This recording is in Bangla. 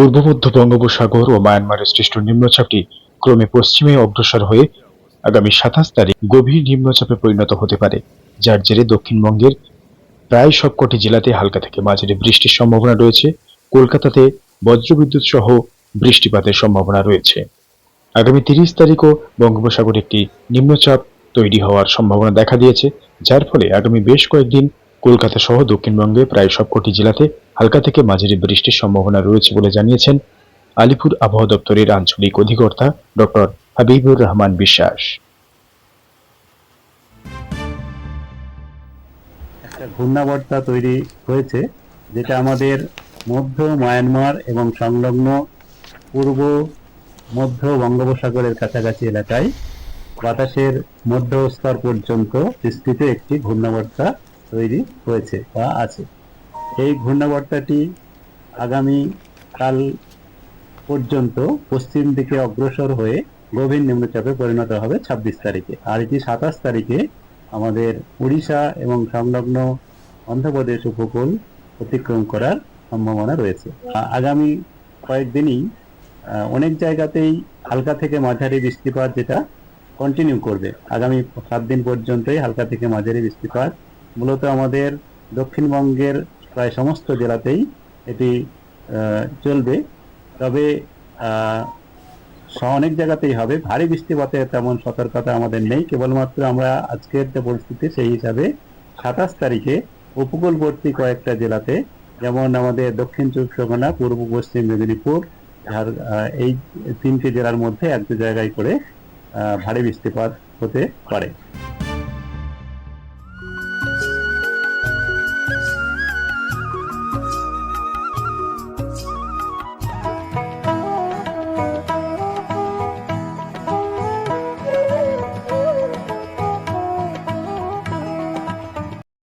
পূর্ব মধ্য বঙ্গোপসাগর ও মায়ানমারের সৃষ্ট নিম্নচাপটি ক্রমে পশ্চিমে অগ্রসর হয়ে আগামী সাতাশ তারিখ গভীর নিম্নচাপে পরিণত হতে পারে, যার জেরে দক্ষিণবঙ্গের প্রায় সবকটি জেলাতে হালকা থেকে মাঝারি বৃষ্টির সম্ভাবনা রয়েছে। কলকাতাতে বজ্রবিদ্যুৎ সহ বৃষ্টিপাতের সম্ভাবনা রয়েছে। আগামী তিরিশ তারিখও বঙ্গোপসাগরে একটি নিম্নচাপ তৈরি হওয়ার সম্ভাবনা দেখা দিয়েছে, যার ফলে আগামী বেশ কয়েকদিন কলকাতা সহ দক্ষিণবঙ্গে প্রায় সবকটি জেলাতে হালকা থেকে মাঝারি বৃষ্টির সম্ভাবনা রয়েছে বলে জানিয়েছেন আলিপুর আবহাওয়া দপ্তরের আঞ্চলিক অধিকর্তা ডক্টর হাবিবুর রহমান বিশ্বাস। একটা ঘূর্ণাবর্তা তৈরি হয়েছে যেটা আমাদের মধ্য মায়ানমার এবং সংলগ্ন পূর্ব, মধ্য বঙ্গোপসাগরের কাছাকাছি এলাকায় বাতাসের মধ্য স্তর পর্যন্ত বিস্তৃত একটি ঘূর্ণাবর্তা তৈরি হয়েছে বা আছে। এই ঘূর্ণাবর্তাটি আগামী কাল পর্যন্ত পশ্চিম দিকে অগ্রসর হয়ে গভীর নিম্নচাপে পরিণত হবে ছাব্বিশ তারিখে। আর এটি সাতাশ তারিখে আমাদের উড়িষ্যা এবং সংলগ্ন অন্ধ্রপ্রদেশ উপকূল অতিক্রম করার সম্ভাবনা রয়েছে। আগামী কয়েকদিনই অনেক জায়গাতেই হালকা থেকে মাঝারি বৃষ্টিপাত যেটা কন্টিনিউ করবে। আগামী সাত দিন পর্যন্তই হালকা থেকে মাঝারি বৃষ্টিপাত মূলত আমাদের দক্ষিণবঙ্গের প্রায় সমস্ত জেলাতেই এটি চলবে। তবে অনেক জায়গাতেই হবে। ভারী বৃষ্টিপাতের তেমন সতর্কতা আমাদের নেই। কেবলমাত্র আমরা আজকের যে পরিস্থিতি সেই হিসাবে সাতাশ তারিখে উপকূলবর্তী কয়েকটা জেলাতে যেমন আমাদের দক্ষিণ চব্বিশ পরগনা পূর্ব পশ্চিম মেদিনীপুর আহ, এই তিনটি জেলার মধ্যে এক জায়গায় করে ভারী বৃষ্টিপাত হতে পারে।